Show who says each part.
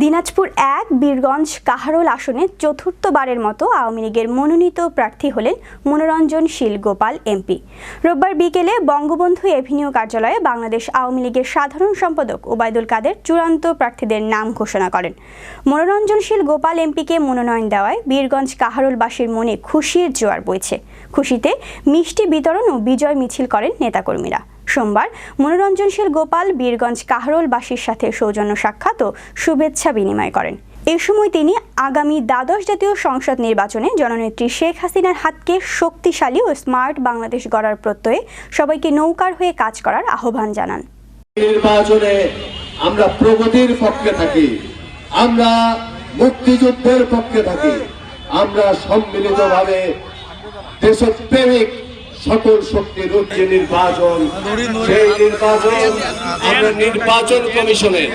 Speaker 1: দিনাজপুর এক, বীরগঞ্জ কাহারোল আসনে চতুর্থবারের মতো আওয়ামী লীগের মনোনীত প্রার্থী হলেন মনোরঞ্জন শীল, গোপাল এমপি। রোববার বিকেলে বঙ্গবন্ধু এভিনিউ কার্যালয়ে বাংলাদেশ আওয়ামী লীগের সাধারণ সম্পাদক ওবায়দুল কাদের চূড়ান্ত প্রার্থীদের নাম ঘোষণা করেন। মনোরঞ্জনশীল গোপাল এমপিকে মনোনয়ন দেওয়ায় বীরগঞ্জ কাহারোলবাসীর মনে খুশির জোয়ার বইছে। খুশিতে মিষ্টি বিতরণ ও বিজয় মিছিল করেন নেতাকর্মীরা। সোমবার মনোরঞ্জনশীল গোপাল, বীরগঞ্জ কাহরোলবাসীর সাথে সৌজন্য সাক্ষাৎ ও শুভেচ্ছা বিনিময় করেন। এ সময় তিনি আগামী দ্বাদশ জাতীয় সংসদ নির্বাচনে জননেত্রী শেখ হাসিনার হাতকে শক্তিশালী ও স্মার্ট বাংলাদেশ গড়ার প্রত্যয়ে সবাইকে নৌকার হয়ে কাজ করার আহ্বান জানান।
Speaker 2: নির্বাচনে আমরা প্রগতির পক্ষে থাকি, আমরা মুক্তিযুদ্ধের পক্ষে থাকি, আমরা সম্মিলিতভাবে দেশপ্রেমিক সকল শক্তির যে নির্বাচন। সেই নির্বাচন আমরা নির্বাচন কমিশনের